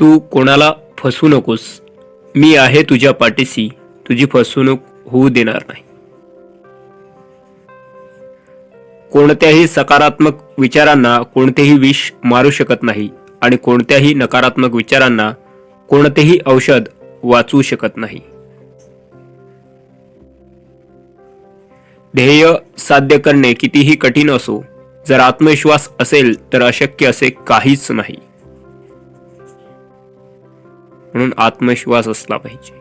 तू कोणाला फसू नकोस. मी आहे तुझ्या पाठीशी. तुझी फसवणूक होऊ देणार नाही. कोणत्याही सकारात्मक विचारांना कोणतेही विष मारू शकत नाही आणि कोणत्याही नकारात्मक विचारांना कोणतेही औषध वाचवू शकत नाही. ध्येय साध्य करणे कितीही कठीण असो जर आत्मविश्वास असेल तर अशक्य असे काहीच नाही. म्हणून आत्मविश्वास असला पाहिजे.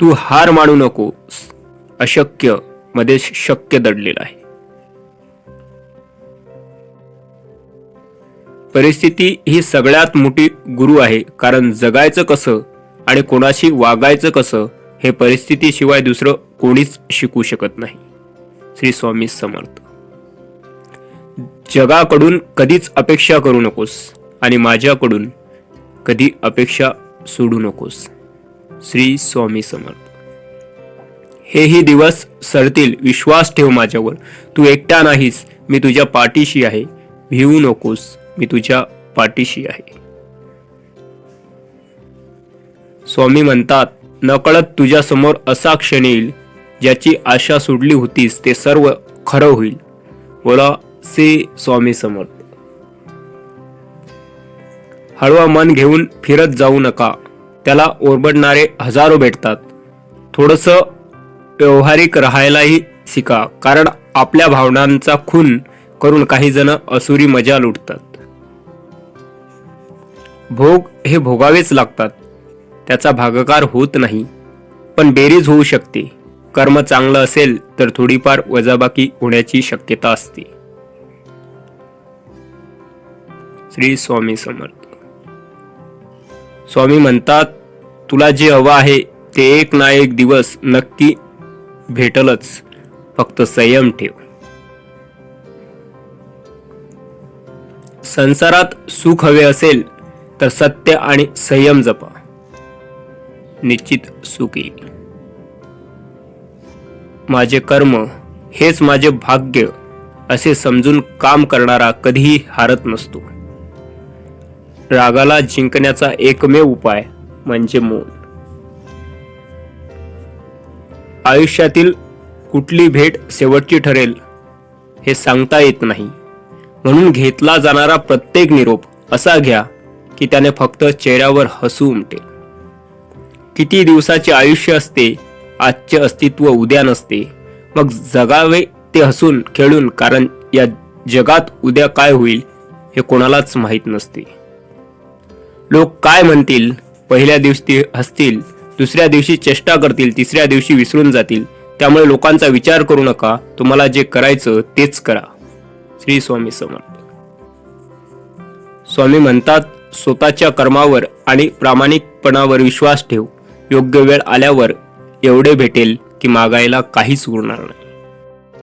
तू हार मानू नकोस. अशक्यमध्ये शक्य दडलेला आहे. परिस्थिती ही सगळ्यात मोठी गुरु आहे. कारण जगायचं कसं आणि कोणाशी वागायचं कसं हे परिस्थितीशिवाय दुसरं कोणीच शिकू शकत नाही. श्री स्वामी समर्थ. जगाकडून कधीच अपेक्षा करू नकोस आणि माझ्याकडून कधी अपेक्षा सोडू नकोस. श्री स्वामी समर्थ. हेही दिवस सरतील विश्वास ठेव माझ्यावर. तू एकटा नाहीस मी तुझ्या पाठीशी आहे. भिवू नकोस मी तुझ्या पाठीशी आहे. स्वामी म्हणतात नकळत तुझ्या समोर असा क्षण येईल ज्याची आशा सोडली होतीस ते सर्व खरं होईल. बोला से स्वामी समर्थ. हळवा मन घेऊन फिरत जाऊ नका. त्याला ओरबडणारे हजारो भेटतात. थोडंसं व्यवहारिक राहायलाही शिका कारण आपल्या भावनांचा खून करून काही जण असुरी मजा लुटतात. भोग हे भोगावेच लागतात. त्याचा भागाकार होत नाही. पण बेरीज होऊ शकते. कर्म चांगलं असेल तर थोडीफार वजाबाकी होण्याची शक्यता असते. श्री स्वामी समर्थ. स्वामी म्हणतात तुला जे हवं आहे ते एक ना एक दिवस नक्की भेटलच. फक्त संयम ठेव. संसारात सुख हवे असेल तर सत्य आणि संयम जपा. निश्चित सुख. येईल माझे कर्म हेच माझे भाग्य असे समजून काम करणारा कधीही हारत नसतो. रागाला जिंकण्याचा एकमेव उपाय म्हणजे मौन. आयुष्यातील कुठली भेट शेवटची ठरेल हे सांगता येत नाही. म्हणून घेतला जाणारा प्रत्येक निरोप असा घ्या की त्याने फक्त चेहऱ्यावर हसू उमटे. किती दिवसाचे आयुष्य असते आजचे अस्तित्व उद्या नसते. मग जगावे ते हसून खेळून कारण या जगात उद्या काय होईल हे कोणालाच माहीत नसते. लोक काय म्हणतील? पहिल्या दिवशी हसतील दुसऱ्या दिवशी चेष्टा करतील तिसऱ्या दिवशी विसरून जातील. त्यामुळे लोकांचा विचार करू नका. तुम्हाला जे करायचं तेच करा. श्री स्वामी समर्थ. स्वामी म्हणतात स्वतःच्या कर्मावर आणि प्रामाणिकपणावर विश्वास ठेव. योग्य वेळ आल्यावर एवढे भेटेल की मागायला काहीच उरणार नाही.